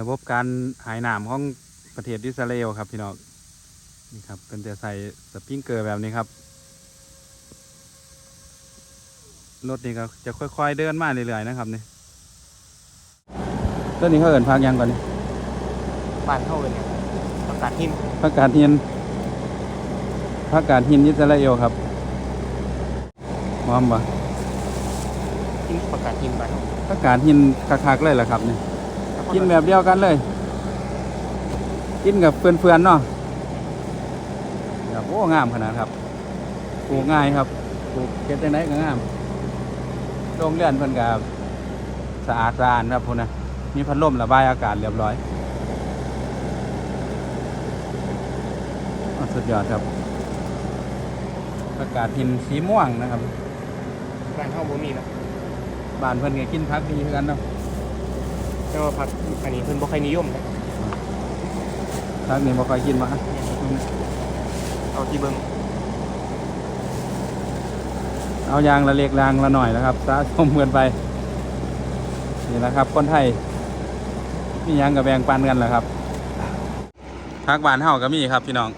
ระบบการหายน้ำของประเทศอิสราเอลครับพี่น้องนี่ครับเป็นแต่ใส่สปริงเกอร์แบบนี้ครับรถนี่ก็จะค่อย ๆ เดินมาเรื่อยๆนะครับนี่ต้นนี้เขาเอินพักยังก่อนนี่บ้านเข้าเลยเนี่ยประกาศหินพักการหินพักการหินอิสราเอลครับมอมปะหินประกาศหินบ้านเข้าพักการหินคักๆเลยแหละครับนี่ กินแบบเดียวกันเลย กินกับเฟื่อนๆเนาะแบบโอ้งามขนาดครับปลูกง่ายครับปลูกเก็บจังไดก็งามโรงเรือนเพิ่นกับสะอาดสะอาดครับพุ่นนะมีพัดลมระบายอากาศเรียบร้อยอ้อสุดยอดครับ อากาศหินสีม่วงนะครับบ้านเข้าบ่มีนะบ้านเพิ่นก็กินพักดีคือกันเนาะ แต่ว่าผักอันนี้เพิ่นบ่ค่อยนิยมนะพักนี้บ่ค่อยกินมาเอาที่เบิ่งเอายางละเล็กยางละหน่อยนะครับสะสมเงินไปนี่แหละครับคนไทยมีหยังกับแบ่งปันกันแหละครับพักบ้านเฮาก็มีครับพี่น้อง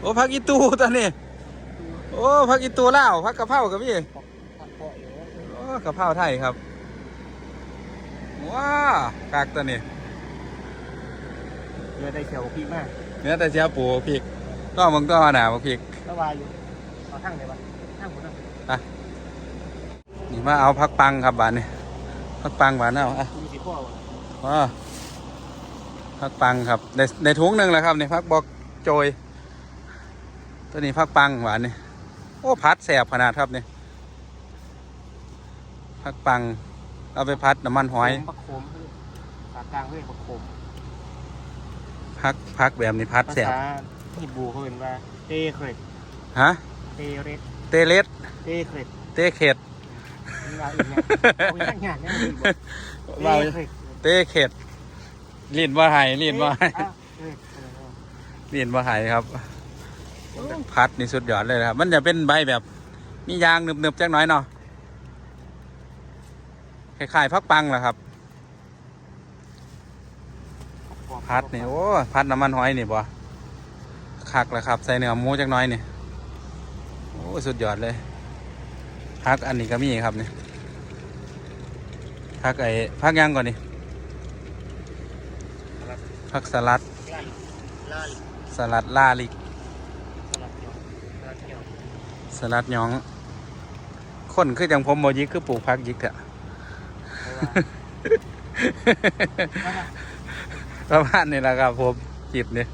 โอ้พักอีตูตอนนี้โอ้พักอีตูลาวพักกะเพราก็มีโอ้กะเพราไทยครับ ว้ากากตัวนี้เรือได้เขียวพี่มากเนื้อแต่เสียปูพริกก็มึงก็หนาบักพริกแล้ววาอยู่เอาทั้งได้ปะทั้งหมดนะนี่มาเอาพักปังครับบ้านนี้พักปังบ้านเอาอะมีสิพ่อวะว้าพักปังครับในในถุงหนึ่งแหละครับนี่พักบอกโจย ตัวนี้พักปังหวานนี่โอ้พัดแสบขนาดครับนี่พักปัง เอาไปพัดน้ำมันหอยปักโขมปากกลางเพื่อนปักโขมพักพักแบบนี้พัดภาแสบษาฮิบรูเขาเรียกว่าเตเครตฮะ เตเรตเตเลสเตเครตเตเข็ดนี่ว่าอีกเนี่ยเอาอีกอย่างเนี่ยมันดีบ่ว่าเตเครตเตเข็ดลิ้นว่าหายลิ้นว่าหายอะเออเออเออลิ้นว่าหายครับพัดนี่สุดยอดเลยนะครับ มันจะเป็นใบแบบมียางหนึบๆจักหน่อยเนาะ คล้ายๆพักปังแหละครับ พัดนี่โอ้พัดน้ำมันหอยนี่บ่คักแล้วครับ ใส่เนื้อหมูจักน้อยนี่โอ้สุดยอดเลยพักอันนี้ก็มีครับนี่พักไอ้พักยังก่อนนี่พักสลัดสลัดลาลิก สลัดยอง คนคือจังผมโมยิกคือปลูกพักยิกอะ ประมาณนี้แหละครับผมจิบเนี่ย